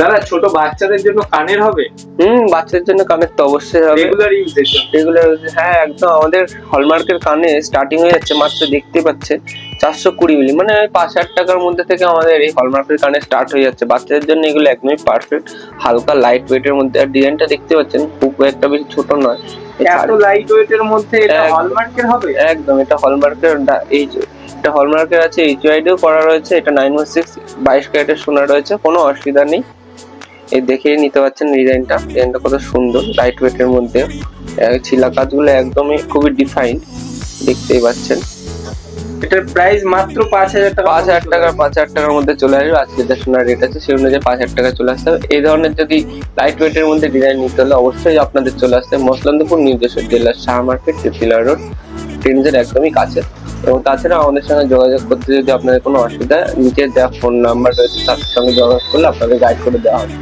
দাদা ছোট বাচ্চাদের জন্য কানের হবে? হুম বাচ্চাদের জন্য কানের তো অবশ্যই হবে। রেগুলার ইউজের জন্য রেগুলার হ্যাঁ একদম। আমাদের হলমার্কের কানে স্টার্টিং হয়ে যাচ্ছে মাত্র দেখতে পাচ্ছে চারশো কুড়ি মিলি মানে পাঁচ হাজার টাকার মধ্যে থেকে আমাদের এই হলমার্কের কানে স্টার্ট হয়ে যাচ্ছে। বাচ্চাদের জন্য এগুলো একদমই পারফেক্ট হালকা লাইট ওয়েটের মধ্যে আর ডিজাইনটা দেখতে পাচ্ছেন খুব একটা বেশি ছোট নয়। এত লাইট ওয়েটের মধ্যে এটা একদম। হলমার্কের হবে? একদম এটা হলমার্কের এই যে এটা হলমার্কের আছে এইচ ওয়াইডিও করা রয়েছে এটা নাইন ওয়ান সিক্স বাইশ ক্যারেটের সোনা রয়েছে কোনো অসুবিধা নেই। এই দেখেই নিতে পারছেন ডিজাইনটা। ডিজাইনটা কত সুন্দর লাইট ওয়েটের মধ্যে। ছিলা কাজগুলো একদমই খুবই ডিফাইন্ড দেখতেই পাচ্ছেন। এটার প্রাইস মাত্র পাঁচ হাজার টাকা পাঁচ হাজার টাকা পাঁচ হাজার টাকার মধ্যে চলে আসবে। আজকে যে সোনার রেট আছে সেই অনুযায়ী পাঁচ হাজার টাকা চলে আসতে হবে। এই ধরনের যদি লাইট ওয়েটের মধ্যে ডিজাইন নিতে হলে অবশ্যই আপনাদের চলে আসতে হবে। মসলন্দপুর নির্দেশক জেলার শাহ মার্কেট ত্রিপিলার রোড ট্রেনজের একদমই কাছে। এবং তাছাড়া আমাদের সঙ্গে যোগাযোগ করতে যদি আপনাদের কোনো অসুবিধা নিচে দেওয়া ফোন নাম্বার রয়েছে, তার সঙ্গে যোগাযোগ করলে আপনাদের গাইড করে দেওয়া হবে।